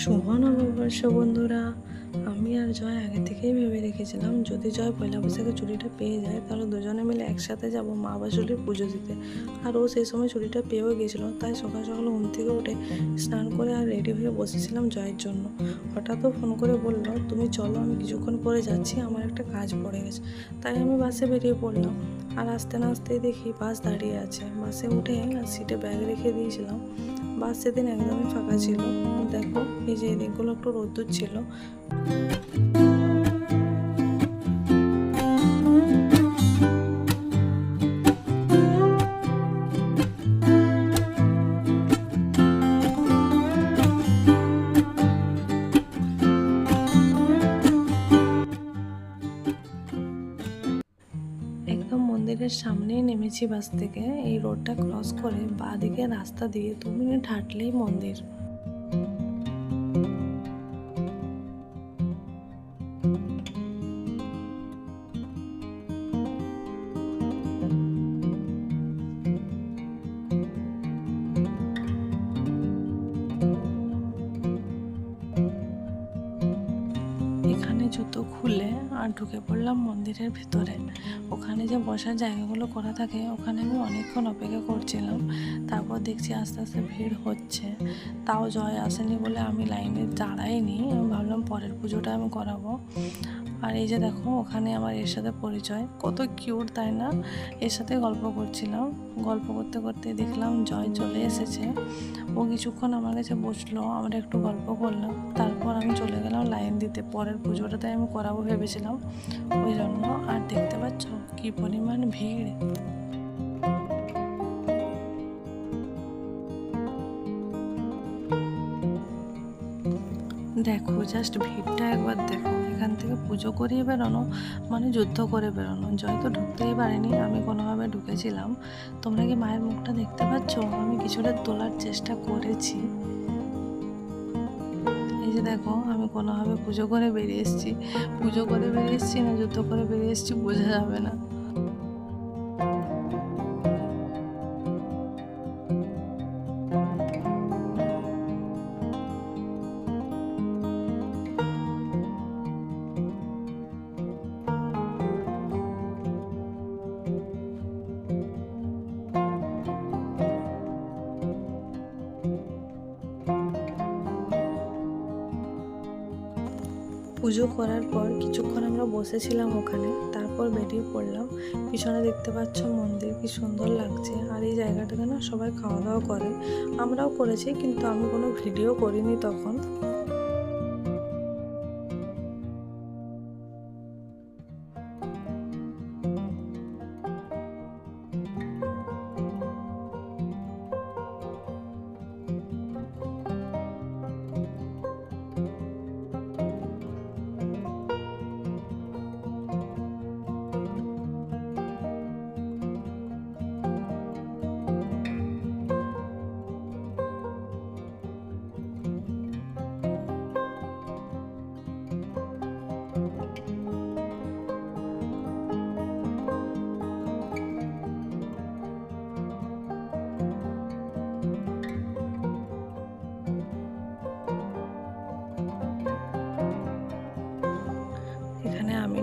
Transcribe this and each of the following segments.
শুভ নববর্ষ, বন্ধুরা। আমি আর জয় আগে থেকেই ভেবে রেখেছিলাম, যদি জয় পয়লা বৈশাখে ছুটিটা পেয়ে যায়, তাহলে দুজনে মিলে একসাথে যাব মা বাসুলির পুজো দিতে। আর ও সেই সময় ছুটিটা পেয়েও গেছিল, তাই সকাল সকাল ঘুম থেকে উঠে স্নান করে আর রেডি হয়ে বসেছিলাম জয়ের জন্য। হঠাৎ ও ফোন করে বলল, তুমি চলো, আমি কিছুক্ষণ পরে যাচ্ছি, আমার একটা কাজ পড়ে গেছে। তাই আমি বাসে বেরিয়ে পড়লাম। আর আসতে না আসতেই দেখি বাস দাঁড়িয়ে আছে। বাসে উঠে সিটে ব্যাগ রেখে দিয়েছিলাম। বাস সেদিন একদমই ফাঁকা ছিল। দেখো এই যে এদিকগুলো একটু রোদ্দুর ছিল। মন্দিরের সামনেই নেমেছি বাস থেকে। এই রোডটা ক্রস করে বাঁ দিকে রাস্তা দিয়ে দু মিনিট হাঁটলেই মন্দির। জুতো খুলে আর ঢুকে পড়লাম মন্দিরের ভেতরে। ওখানে যে বসার জায়গাগুলো করা থাকে, ওখানে আমি অনেকক্ষণ অপেক্ষা করছিলাম। তারপর দেখছি আস্তে আস্তে ভিড় হচ্ছে। তাও জয় আসেনি বলে আমি লাইনে দাঁড়াইনি। আমি ভাবলাম পরের পুজোটা আমি করাবো। আর এই যে দেখো, ওখানে আমার এর সাথে পরিচয়। কত কিউট তাই না? এর সাথে গল্প করছিলাম। গল্প করতে করতে দেখলাম জয় চলে এসেছে। ও কিছুক্ষণ আমার কাছে বসল, আমরা একটু গল্প করলাম। তারপর আমি চলে গেলাম লাইন দিতে। পরের পুজোটাতে আমি করাবো ভেবেছিলাম। ওই জন্য আর দেখতে পাচ্ছ কি পরিমাণ ভিড়। দেখো জাস্ট ভিড়টা একবার দেখো। এখান থেকে পুজো করিয়ে বেরোনো মানে যুদ্ধ করে বেরোনো। জয় তো ঢুকতেই পারেনি, আমি কোনোভাবে ঢুকেছিলাম। তোমরা কি মায়ের মুখটা দেখতে পাচ্ছ? আমি কিছুটা তোলার চেষ্টা করেছি। এই যে দেখো, আমি কোনোভাবে পুজো করে বেরিয়ে এসেছি। পুজো করে বেরিয়ে এসেছি না, যুদ্ধ করে বেরিয়ে এসেছি, বোঝা যাবে না। পুজো করার পর কিছুক্ষণ আমরা বসেছিলাম ওখানে, তারপর বেরিয়ে পড়লাম। পিছনে দেখতে পাচ্ছ মন্দির, কি সুন্দর লাগছে। আর এই জায়গাটাতে না সবাই খাওয়া দাওয়া করে। আমরাও করেছি, কিন্তু আমি কোনো ভিডিও করিনি তখন।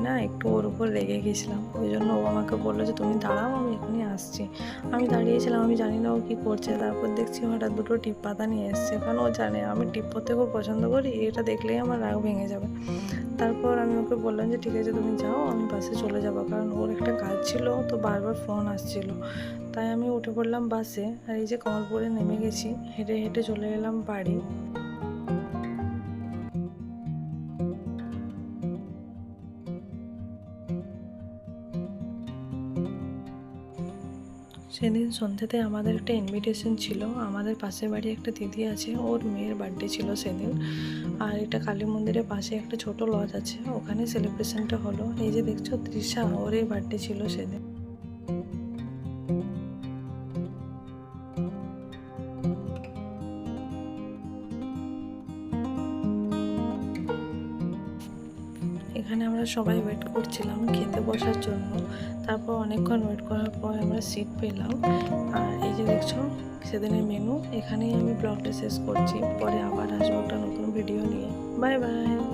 না একটু ওর উপর রেগে গেছিলাম। ওই জন্য ও আমাকে বলল যে, তুমি দাঁড়াও, আমি এখনই আসছি। আমি দাঁড়িয়েছিলাম, আমি জানি না ও কী করছে। তারপর দেখছি হঠাৎ দুটো টিপ পাতা নিয়ে এসছে। কারণ ও জানে? আমি টিপ পরতে খুব পছন্দ করি, এটা দেখলেই আমার রাগ ভেঙে যাবে। তারপর আমি ওকে বললাম যে, ঠিক আছে, তুমি যাও, আমি বাসে চলে যাব। কারণ ওর একটা কাজ ছিল, তো বারবার ফোন আসছিল। তাই আমি উঠে পড়লাম বাসে, আর এই যে কমলপুরে নেমে গেছি, হেঁটে হেঁটে চলে গেলাম বাড়ি। সেদিন সন্ধ্যেতে আমাদের একটা ইনভিটেশন ছিল। আমাদের পাশের বাড়ি একটা দিদি আছে, ওর মেয়ের বার্থডে ছিল সেদিন। আর এটা কালী মন্দিরের পাশে একটা ছোট লজ আছে, ওখানে সেলিব্রেশনটা হলো। এই যে দেখছ, তৃষা ওর এই বার্থডে ছিল সেদিন। এখানে আমরা সবাই ওয়েট করছিলাম, খেতে বসার জন্য। তারপর অনেকক্ষণ ওয়েট করার পর আমরা সিট পেলাম। আর এই যে দেখছ, সেদিনের মেনু এখানেই আমি ব্লগটা শেষ করছি। পরে আবার আসব একটা নতুন ভিডিও নিয়ে। Bye bye